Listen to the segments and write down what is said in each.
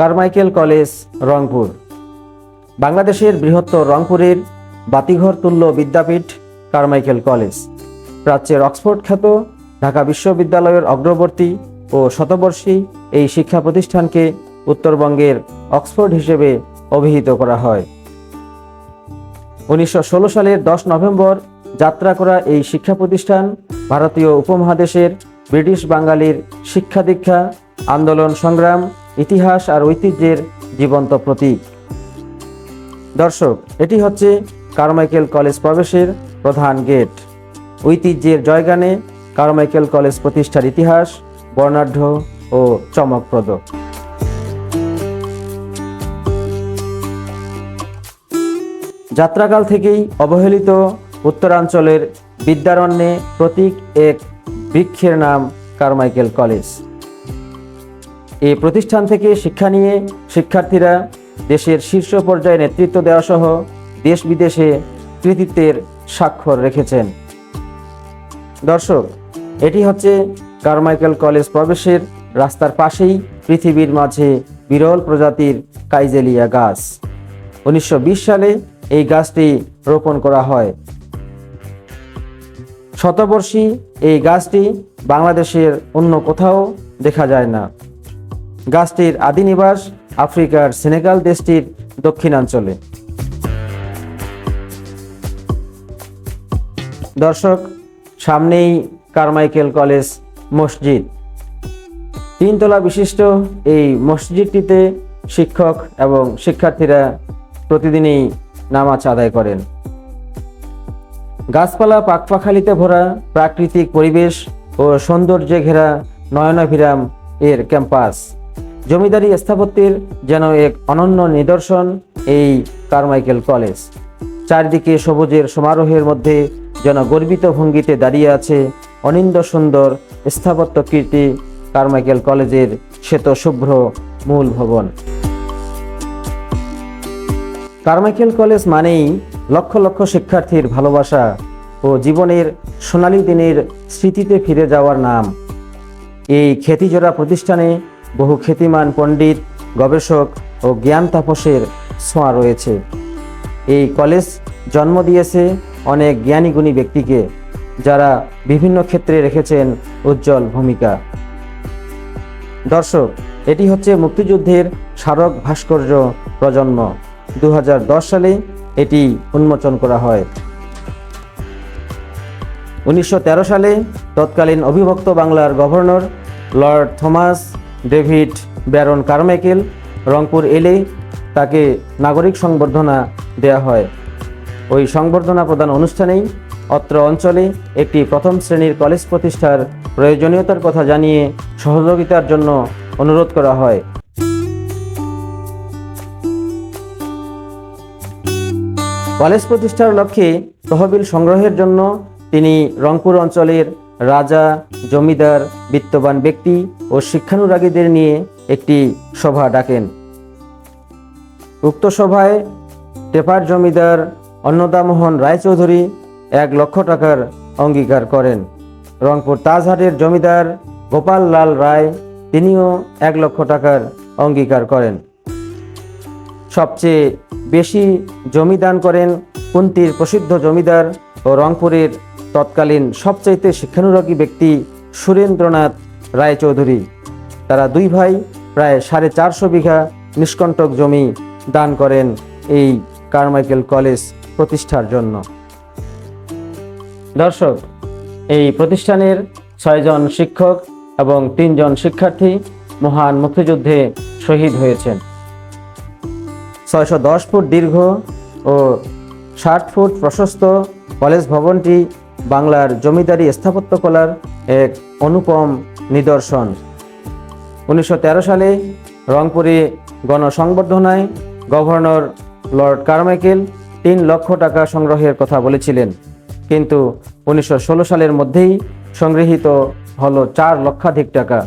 Carmichael college, Rangpur. বাংলাদেশের বৃহত্তর রংপুরের বাতিঘর তুল্য বিদ্যাপীঠ কারমাইকেল কলেজ। প্রাচ্যের অক্সফোর্ড খ্যাত ঢাকা বিশ্ববিদ্যালয়ের অগ্রবর্তী ও শতবর্ষী এই শিক্ষা প্রতিষ্ঠানকে উত্তরবঙ্গের অক্সফোর্ড হিসেবে অভিহিত করা হয়। উনিশশো ষোলো সালের দশ নভেম্বর যাত্রা করা এই শিক্ষা প্রতিষ্ঠান ভারতীয় উপমহাদেশের ব্রিটিশ বাঙালির শিক্ষা দীক্ষা, আন্দোলন সংগ্রাম ইতিহাস আর ঐতিহ্যের জীবন্ত প্রতীক। দর্শক, এটি হচ্ছে কারমাইকেল কলেজ প্রবেশের প্রধান গেট। ঐতিহ্যের জয়গানে কারমাইকেল কলেজ প্রতিষ্ঠার ইতিহাস বর্ণাঢ্য ও চমকপ্রদ। যাত্রাকাল থেকেই অবহেলিত উত্তরাঞ্চলের বিদ্যারণ্যে প্রতীক এক বৃক্ষের নাম কারমাইকেল কলেজ। এই প্রতিষ্ঠান থেকে শিক্ষা নিয়ে শিক্ষার্থীরা দেশের শীর্ষ পর্যায়ে নেতৃত্ব দেওয়া সহ দেশ বিদেশে কৃতিত্বের স্বাক্ষর রেখেছেন। দর্শক, এটি হচ্ছে কারমাইকেল কলেজ প্রবেশের রাস্তার পাশেই পৃথিবীর মাঝে বিরল প্রজাতির কাইজেলিয়া গাছ। উনিশশো বিশ সালে এই গাছটি রোপণ করা হয়। শতবর্ষী এই গাছটি বাংলাদেশের অন্য কোথাও দেখা যায় না। গাছটির আদি নিবাস আফ্রিকার সেনেগাল দেশটির দক্ষিণাঞ্চলে। দর্শক, সামনেই কারমাইকেল কলেজ মসজিদ। তিনতলা বিশিষ্ট এই মসজিদটিতে শিক্ষক এবং শিক্ষার্থীরা প্রতিদিনই নামাজ আদায় করেন। গাছপালা পাকপাখালিতে ভরা প্রাকৃতিক পরিবেশ ও সৌন্দর্যে ঘেরা নয়নাভিরাম এর ক্যাম্পাস। জমিদারি স্থাপত্যের যেন এক অনন্য নিদর্শন এই কারমাইকেল কলেজ। চারদিকে সবুজের সমারোহের মধ্যে যেন গর্বিত ভঙ্গিতে দাঁড়িয়ে আছে অনিন্দ সুন্দর স্থাপত্য কীর্তি কারমাইকেল কলেজের শ্বেত শুভ্র মূল ভবন। কারমাইকেল কলেজ মানেই লক্ষ লক্ষ শিক্ষার্থীর ভালোবাসা ও জীবনের সোনালী দিনের স্মৃতিতে ফিরে যাওয়ার নাম। এই খ্যাতিজোড়া প্রতিষ্ঠানে বহু খ্যাতিমান পণ্ডিত, গবেষক ও জ্ঞান তাপসের ছোঁয়া রয়েছে। এই কলেজ জন্ম দিয়েছে অনেক জ্ঞানী গুণী ব্যক্তিকে, যারা বিভিন্ন ক্ষেত্রে রেখেছেন উজ্জ্বল ভূমিকা। দর্শক, এটি হচ্ছে মুক্তিযুদ্ধের স্মারক ভাস্কর্য প্রজন্ম। দু হাজার দশ সালে এটি উন্মোচন করা হয়। উনিশশো তেরো সালে তৎকালীন অবিভক্ত বাংলার governor lord Thomas David Baron Carmichael, Rangpur এলে তাকে নাগরিক সংবর্ধনা দেয়া হয়। ওই সংবর্ধনা প্রদান অনুষ্ঠানেই অত্র অঞ্চলে একটি প্রথম শ্রেণির কলেজ প্রতিষ্ঠার প্রয়োজনীয়তার কথা জানিয়ে সহযোগিতার জন্য অনুরোধ করা হয়। কলেজ প্রতিষ্ঠার লক্ষ্যে তহবিল সংগ্রহের জন্য তিনি রংপুর অঞ্চলের রাজা, জমিদার, বিত্তবান ব্যক্তি ও শিক্ষানুরাগীদের নিয়ে একটি সভা ডাকেন। উক্ত সভায় টেপার জমিদার অন্নদামোহন রায়চৌধুরী এক লক্ষ টাকার অঙ্গীকার করেন। রংপুর তাজহাটের জমিদার গোপাল লাল রায় তিনিও এক লক্ষ টাকার অঙ্গীকার করেন। সবচেয়ে বেশি জমি দান করেন কুন্তির প্রসিদ্ধ জমিদার ও রংপুরের তৎকালীন সবচাইতে শিক্ষানুরাগী ব্যক্তি সুরেন্দ্রনাথ রায়চৌধুরী। তারা দুই ভাই প্রায় সাড়ে চারশো বিঘা নিষ্কণ্টক জমি দান করেন এই কারমাইকেল কলেজ প্রতিষ্ঠার জন্য। দর্শক, এই প্রতিষ্ঠানের ছয়জন শিক্ষক এবং তিনজন শিক্ষার্থী মহান মুক্তিযুদ্ধে শহীদ হয়েছেন। ছয়শো দশ ফুট দীর্ঘ ও ষাট ফুট প্রশস্ত কলেজ ভবনটি বাংলার জমিদারি স্থাপত্যকলার এক অনুপম নিদর্শন। উনিশশো তেরো সালে রংপুরে গণসংবর্ধনায় গভর্নর লর্ড কারমাইকেল তিন লক্ষ টাকা সংগ্রহের কথা বলেছিলেন। কিন্তু উনিশশো ষোলো সালের মধ্যেই সংগৃহীত হলো চার লক্ষাধিক টাকা।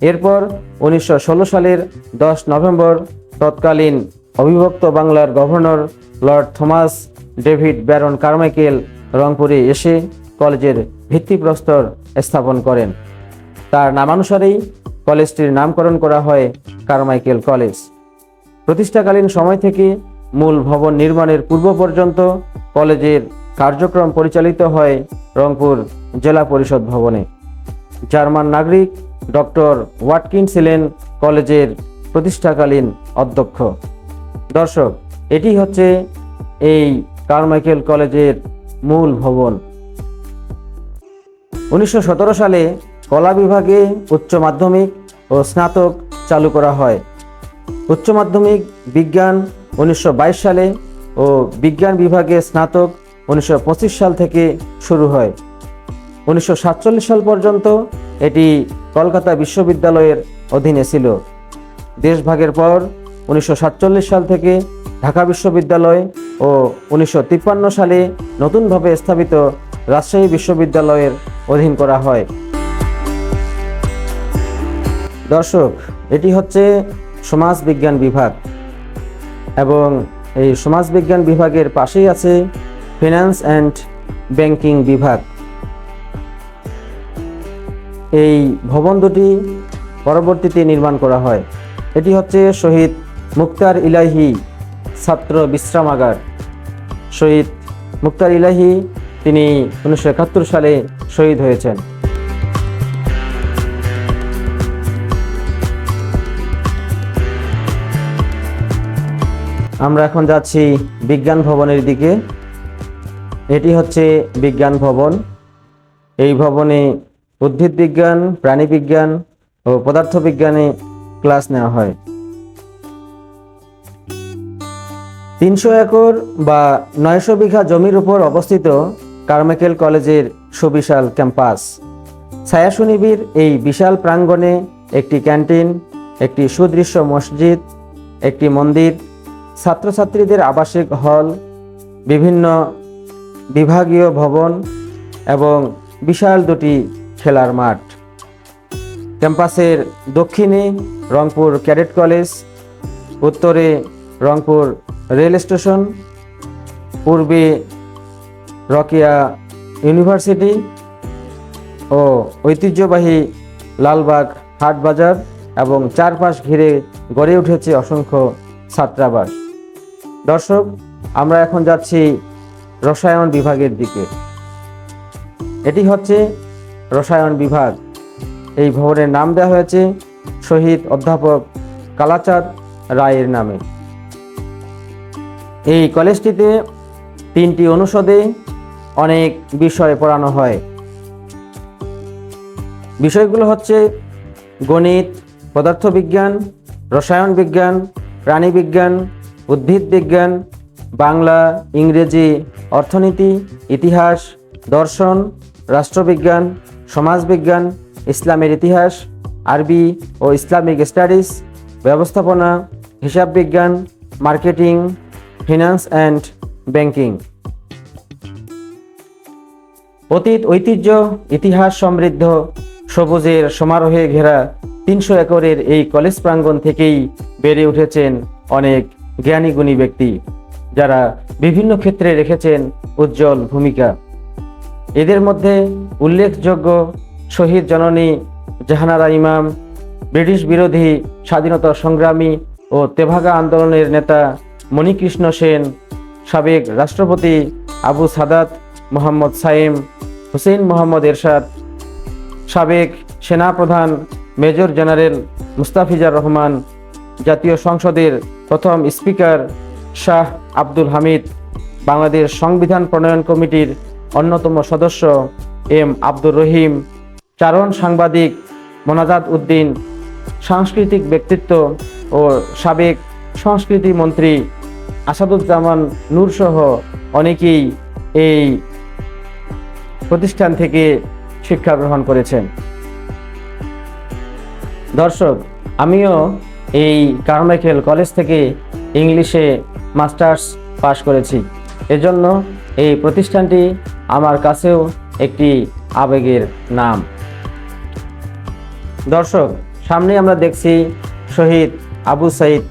এরপর উনিশশো ষোলো সালের দশ নভেম্বর তৎকালীন অবিভক্ত বাংলার governor lord Thomas David Baron Carmichael রংপুরে এসে কলেজের ভিত্তিপ্রস্তর স্থাপন করেন। তার নামানুসারেই কলেজটির নামকরণ করা হয় কারমাইকেল কলেজ। প্রতিষ্ঠাকালীন সময় থেকে মূল ভবন নির্মাণের পূর্ব পর্যন্ত কলেজের কার্যক্রম পরিচালিত হয় রংপুর জেলা পরিষদ ভবনে। জার্মান নাগরিক ডক্টর ওয়াটকিন ছিলেন কলেজের প্রতিষ্ঠাকালীন অধ্যক্ষ। দর্শক, এটি হচ্ছে এই কারমাইকেল কলেজের মূল ভবন। উনিশশো সতেরো সালে কলা বিভাগে উচ্চ মাধ্যমিক ও স্নাতক চালু করা হয়। উচ্চ মাধ্যমিক বিজ্ঞান উনিশশো বাইশ সালে ও বিজ্ঞান বিভাগে স্নাতক উনিশশো পঁচিশ সাল থেকে শুরু হয়। উনিশশো সাতচল্লিশ সাল পর্যন্ত এটি কলকাতা বিশ্ববিদ্যালয়ের অধীনে ছিল। দেশভাগের পর উনিশশো সাতচল্লিশ সাল থেকে ঢাকা বিশ্ববিদ্যালয় ও উনিশশো তিপ্পান্ন সালে নতুনভাবে স্থাপিত রাজশাহী বিশ্ববিদ্যালয়ের অধীন করা হয়। দর্শক, এটি হচ্ছে সমাজ বিজ্ঞান বিভাগ এবং এই সমাজ বিজ্ঞান বিভাগের পাশেই আছে ফিনান্স অ্যান্ড ব্যাংকিং বিভাগ। এই ভবন দুটি পরবর্তীতে নির্মাণ করা হয়। এটি হচ্ছে শহীদ মুক্তার ইলাহি ছাত্র বিশ্রামাগার। শহীদ মুক্তার ইলাহি, তিনি উনিশশো একাত্তর সালে শহীদ হয়েছেন। আমরা এখন যাচ্ছি বিজ্ঞান ভবনের দিকে। এটি হচ্ছে বিজ্ঞান ভবন। এই ভবনে উদ্ভিদ বিজ্ঞান প্রাণী বিজ্ঞান ও পদার্থ বিজ্ঞানে ক্লাস নেওয়া হয়। তিনশো একর বা নয়শো বিঘা জমির উপর অবস্থিত কারমেকেল কলেজের সুবিশাল ক্যাম্পাস। ছায়াশু নিবিড় এই বিশাল প্রাঙ্গণে একটি ক্যান্টিন, একটি সুদৃশ্য মসজিদ, একটি মন্দির, ছাত্রছাত্রীদের আবাসিক হল, বিভিন্ন বিভাগীয় ভবন এবং বিশাল দুটি খেলার মাঠ। ক্যাম্পাসের দক্ষিণে রংপুর ক্যাডেট কলেজ, উত্তরে রংপুর রেল স্টেশন, পূর্বে রকিয়া ইউনিভার্সিটি ও ঐতিহ্যবাহী লালবাগ হাট বাজার এবং চারপাশ ঘিরে গড়ে উঠেছে অসংখ্য ছাত্রাবাস। দর্শক, আমরা এখন যাচ্ছি রসায়ন বিভাগের দিকে। এটি হচ্ছে রসায়ন বিভাগ। এই ভবনের নাম দেওয়া হয়েছে শহীদ অধ্যাপক কালাচাঁদ রায়ের নামে। এই কলেজটিতে তিনটি অনুষদে অনেক বিষয় পড়ানো হয়। বিষয়গুলো হচ্ছে গণিত, পদার্থবিজ্ঞান, রসায়ন বিজ্ঞান, প্রাণী বিজ্ঞান, উদ্ভিদ বিজ্ঞান, বাংলা, ইংরেজি, অর্থনীতি, ইতিহাস, দর্শন, রাষ্ট্রবিজ্ঞান, সমাজবিজ্ঞান, ইসলামের ইতিহাস, আরবি ও ইসলামিক স্টাডিজ, ব্যবস্থাপনা, হিসাববিজ্ঞান, মার্কেটিং ফিনান্স অ্যান্ড ব্যাংকিং অতীত ঐতিহ্য, ইতিহাস সমৃদ্ধ, সবুজের সমারোহে ঘেরা তিনশো একরের এই কলেজ প্রাঙ্গণ থেকেই বেড়ে উঠেছেন অনেক জ্ঞানী গুণী ব্যক্তি, যারা বিভিন্ন ক্ষেত্রে রেখেছেন উজ্জ্বল ভূমিকা। এদের মধ্যে উল্লেখযোগ্য শহীদ জননী জাহানারা ইমাম, ব্রিটিশ বিরোধী স্বাধীনতা সংগ্রামী ও তেভাগা আন্দোলনের নেতা মণিকৃষ্ণ সেন, সাবেক রাষ্ট্রপতি আবু সাদাত মোহাম্মদ সাইম, হুসেইন মোহাম্মদ এরশাদ, সাবেক সেনাপ্রধান মেজর জেনারেল মুস্তাফিজার রহমান, জাতীয় সংসদের প্রথম স্পিকার শাহ আব্দুল হামিদ, বাংলাদেশ সংবিধান প্রণয়ন কমিটির অন্যতম সদস্য এম আব্দুর রহিম, চারণ সাংবাদিক মোনাজাত উদ্দিন, সাংস্কৃতিক ব্যক্তিত্ব ও সাবেক সংস্কৃতি মন্ত্রী আসাদুজ্জামান নূরসহ অনেকেই এই প্রতিষ্ঠান থেকে শিক্ষা গ্রহণ করেছেন। দর্শক, আমিও এই কারমাইকেল কলেজ থেকে ইংলিশে মাস্টার্স পাশ করেছি। এজন্য এই প্রতিষ্ঠানটি আমার কাছেও একটি আবেগের নাম। দর্শক সামনে আমরা দেখছি শহীদ আবু সাইদ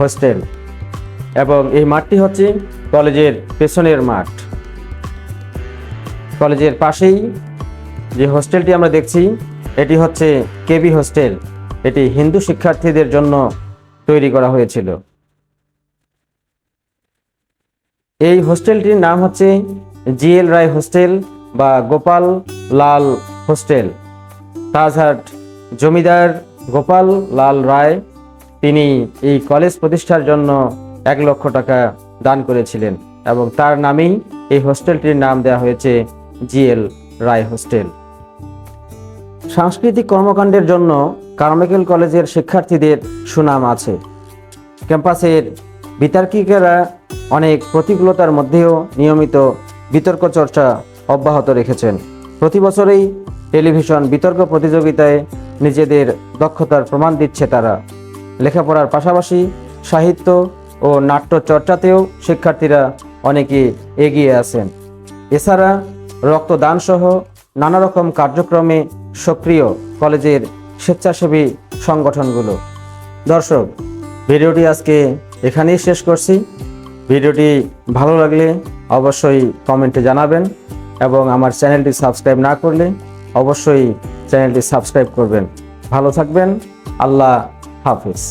হোস্টেল। এবং এই মাঠটি হচ্ছে কলেজের পেছনের মাঠ। কলেজের পাশেই যে হোস্টেলটি আমরা দেখছি, এটি হচ্ছে কেবি হোস্টেল। এটি হিন্দু শিক্ষার্থীদের জন্য তৈরি করা হয়েছিল। এই হোস্টেলটির নাম হচ্ছে জিএল রায় হোস্টেল বা গোপাল লাল হোস্টেল। তাজহাট জমিদার গোপাল লাল রায়, তিনি এই কলেজ প্রতিষ্ঠার জন্য এক লক্ষ টাকা দান করেছিলেন এবং তার নামেই এই হোস্টেলটির নাম দেওয়া হয়েছে জিএল রায় হোস্টেল। সাংস্কৃতিক কর্মকাণ্ডের জন্য কারমাইকেল কলেজের শিক্ষার্থীদের সুনাম আছে। ক্যাম্পাসের বিতার্কিকেরা অনেক প্রতিকূলতার মধ্যেও নিয়মিত বিতর্ক চর্চা অব্যাহত রেখেছেন। প্রতি বছরেই টেলিভিশন বিতর্ক প্রতিযোগিতায় নিজেদের দক্ষতার প্রমাণ দিচ্ছে তারা। লেখাপড়ার পাশাপাশি সাহিত্য ও নাট্য চর্চাতেও শিক্ষার্থীরা অনেকে এগিয়ে আছেন। এছাড়া রক্তদান সহ নানা রকম কার্যক্রমে সক্রিয় কলেজের স্বেচ্ছাসেবী সংগঠনগুলো। দর্শক, ভিডিওটি আজকে এখানেই শেষ করছি। ভিডিওটি ভালো লাগলে অবশ্যই কমেন্টে জানাবেন এবং আমার চ্যানেলটি সাবস্ক্রাইব না করলে অবশ্যই চ্যানেলটি সাবস্ক্রাইব করবেন। ভালো থাকবেন, আল্লাহ হাফিজ।